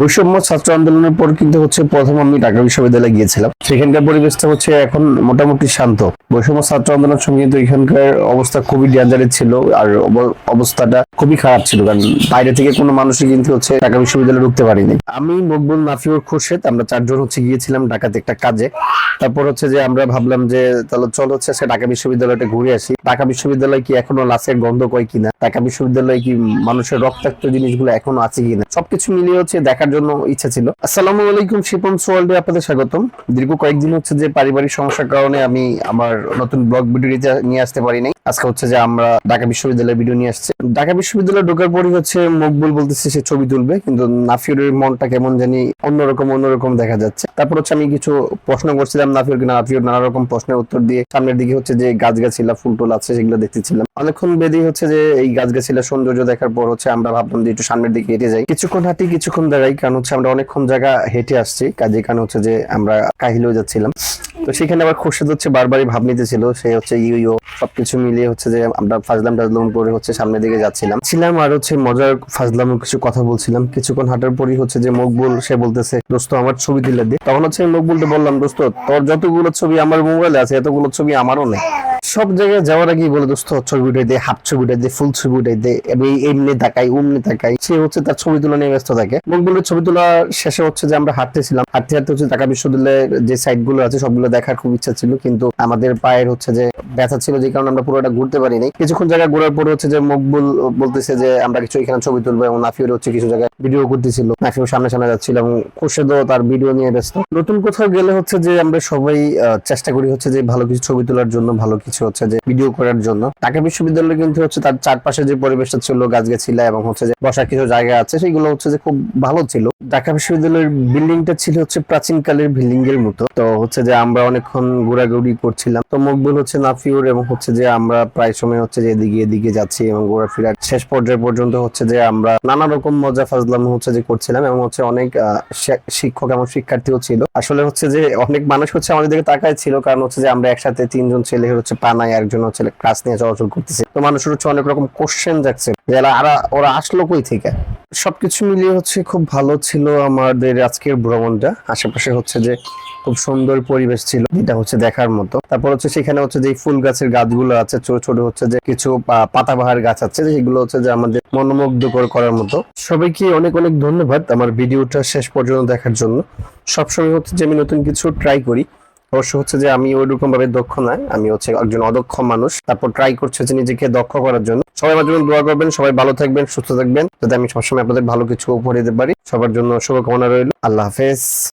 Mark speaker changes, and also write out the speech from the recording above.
Speaker 1: বৈষম্য ছাত্র আন্দোলনের পর কিন্তু হচ্ছে প্রথম আমি ঢাকা বিশ্ববিদ্যালয়ে গিয়েছিলাম। সেখানকার পরিবেশটা হচ্ছে এখন মোটামুটি শান্ত। বৈষম্য ছাত্র আন্দোলনের সঙ্গে কিন্তু এখানকার অবস্থা খুবই ডেঞ্জারের ছিল আর অবস্থাটা খুবই খারাপ ছিল কারণ বাইরে থেকে কোনো মানুষই কিন্তু হচ্ছে ঢাকা বিশ্ববিদ্যালয়ে ঢুকতে পারিনি। আমি মকবুল নাফিউর খুরশেদ, আমরা চারজন হচ্ছে গিয়েছিলাম ঢাকাতে একটা কাজে। তারপর হচ্ছে যে আমরা ভাবলাম যে তাহলে চল হচ্ছে সে ঢাকা বিশ্ববিদ্যালয়টা ঘুরে আসি। ঢাকা বিশ্ববিদ্যালয় কি এখনও লাশের গন্ধ কয় কিনা? ঢাকা বিশ্ববিদ্যালয়ে কি মানুষের রক্তাক্ত জিনিসগুলো এখনও আছে কিনা? সবকিছু মিলিয়ে হচ্ছে দেখার জন্য ইচ্ছা ছিল। আসসালামু আলাইকুম, শিপন সোয়াল্ডে আপনাদের স্বাগতম। দীর্ঘ কয়েকদিন হচ্ছে যে পারিবারিক সমস্যার কারণে আমি আমার নতুন ব্লগ ভিডিও নিয়ে আসতে পারি নাই আজকে হচ্ছে যে আমরা ঢাকা বিশ্ববিদ্যালয়ের ভিডিও নিয়ে আসছি। ঢাকা বিশ্ববিদ্যালয়ে ঢোকার পরই হচ্ছে মকবুল বলতেছে সে ছবি তুলবে, কিন্তু নাফিউরের মনটা কেমন জানি অন্যরকম অন্যরকম দেখা যাচ্ছে। তারপর হচ্ছে আমি কিছু প্রশ্ন করছিলাম, নাফিউর নাফিউর নানা রকম প্রশ্নের উত্তর দিয়ে সামনের দিকে হচ্ছে যে গাছ গাছিলা ফুল টুল আছে সেগুলো দেখতেছিলাম। অনেকক্ষণ বেদি হচ্ছে যে এই গাছ গাছিলা সৌন্দর্য দেখার পর হচ্ছে আমরা ভাবলাম যে একটু সামনের দিকে হেঁটে যাই। কিছুক্ষণ হাঁটি, কিছুক্ষণ দাঁড়াই, কারণ হচ্ছে আমরা অনেকক্ষণ জায়গা হেঁটে আসছি কাজে কারণ হচ্ছে যে আমরা কাহিলেও যাচ্ছিলাম। তো সেখানে আবার খোরশেদ হচ্ছে বারবারই ভাব নিতেছিল। সে হচ্ছে ইউ ইউ সবকিছু মিলিয়ে হচ্ছে যে আমরা ফাজলাম টাজলাম করে হচ্ছে সামনের দিকে যাচ্ছিলাম। ছিলাম আর হচ্ছে মজার ফাজলাম কিছু কথা বলছিলাম। কিছুক্ষণ হাঁটার পরই হচ্ছে যে মকবুল, সে বলতেছে, দোস্ত, আমার ছবি দিলে দে। তখন হচ্ছে আমি মকবুলকে বললাম, দোস্ত, তোর যতগুলো ছবি আমার মোবাইলে আছে, এতগুলো ছবি আমারও নেই। সব জায়গায় যাওয়ার আগে বলে, দোস্ত ছবি উঠাই দে, হাফ ছবি উঠাই দে, ফুল ছবি উঠাই দে। এবং এমনি তাকাই উমনি তাকাই সে হচ্ছে তার ছবি তোলা নিয়ে ব্যস্ত থাকে। মকবুলের ছবি তোলা শেষে হচ্ছে যে আমরা হাঁটতেছিলাম। হাঁটতে হাঁটতে হচ্ছে ঢাকা বিশ্ববিদ্যালয়ের যে সাইটগুলো আছে, সবগুলো দেখার খুব ইচ্ছা ছিল। কিন্তু আমাদের পায়ের হচ্ছে যে ব্যথা ছিল, যে কারণে আমরা পুরোটা ঘুরতে পারিনি। কিছুক্ষণ জায়গায় ঘোরার পরে হচ্ছে যে মকবুল বলতেছে যে, আমরা কিছু এখানে ছবি তুলবো। এবং নাফিউর হচ্ছে কিছু জায়গায় ভিডিও করতেছিল। নাফিউর সামনে সামনে যাচ্ছিল এবং খুরশেদও তার ভিডিও নিয়ে ব্যস্ত। নতুন কোথাও গেলে হচ্ছে যে আমরা সবাই চেষ্টা করি হচ্ছে যে ভালো কিছু ছবি তোলার জন্য ভালো কিছু হচ্ছে যে ভিডিও করার জন্য ঢাকা বিশ্ববিদ্যালয় কিন্তু হচ্ছে তার চারপাশে যে পরিবেশটা ছিল গাছগাছিলা এবং হচ্ছে যে বসার কিছু জায়গা আছে সেগুলো হচ্ছে যে খুব ভালো ছিল ঢাকা বিশ্ববিদ্যালয়ের বিল্ডিংটা ছিল হচ্ছে প্রাচীন কালের বিল্ডিং এর মতো তো হচ্ছে যে আমরা অনেকক্ষণ ঘোরাঘুরি করছিলাম তো মকবুল হচ্ছে নাফিউর এবং হচ্ছে যে আমরা প্রায় সময় হচ্ছে যে এদিকে এদিকে যাচ্ছি এবং ঘোরাফেরার শেষ পর্যায়ে পর্যন্ত হচ্ছে যে আমরা নানা রকম মজা ফাজলাম হচ্ছে যে করছিলাম এবং হচ্ছে অনেক শিক্ষক এবং শিক্ষার্থীও ছিল আসলে হচ্ছে যে অনেক মানুষ হচ্ছে আমাদের দিকে তাকায় ছিল কারণ হচ্ছে যে আমরা একসাথে তিনজন ছেলে হচ্ছে পানায় একজন হচ্ছে ক্লাস নিয়ে চলাচল করতেছে। তো মানুষের হচ্ছে অনেক রকম কোশ্চেন যাচ্ছে যে এরা আরা- ওরা আসলো কই থেকে? সবকিছু মিলিয়ে হচ্ছে খুব ভালো ছিল আমাদের আজকের ভ্রমণটা। আশেপাশে হচ্ছে যে খুব সুন্দর পরিবেশ ছিল, এটা হচ্ছে দেখার মতো। তারপর হচ্ছে সেখানে হচ্ছে যে ফুল গাছের গাছগুলো আছে, ছোট ছোট হচ্ছে যে কিছু পাতাবাহার গাছ আছে সেগুলো হচ্ছে যে আমাদের মনোমুগ্ধকর করার মতো। সবাইকে অনেক অনেক ধন্যবাদ আমার ভিডিওটা শেষ পর্যন্ত দেখার জন্য। সবসময় হচ্ছে যে আমি নতুন কিছু ট্রাই করি। অবশ্য হচ্ছে যে আমি ওইরকম ভাবে দক্ষ নয় আমি হচ্ছে একজন অদক্ষ মানুষ। তারপর ট্রাই করছে যে নিজেকে দক্ষ করার জন্য। সবাই আমার জন্য দোয়া করবেন, সবাই ভালো থাকবেন, সুস্থ থাকবেন, যাতে আমি সবসময় আপনাদের ভালো কিছু উপহার দিতে পারি। সবার জন্য শুভকামনা রইল। আল্লাহ হাফেজ।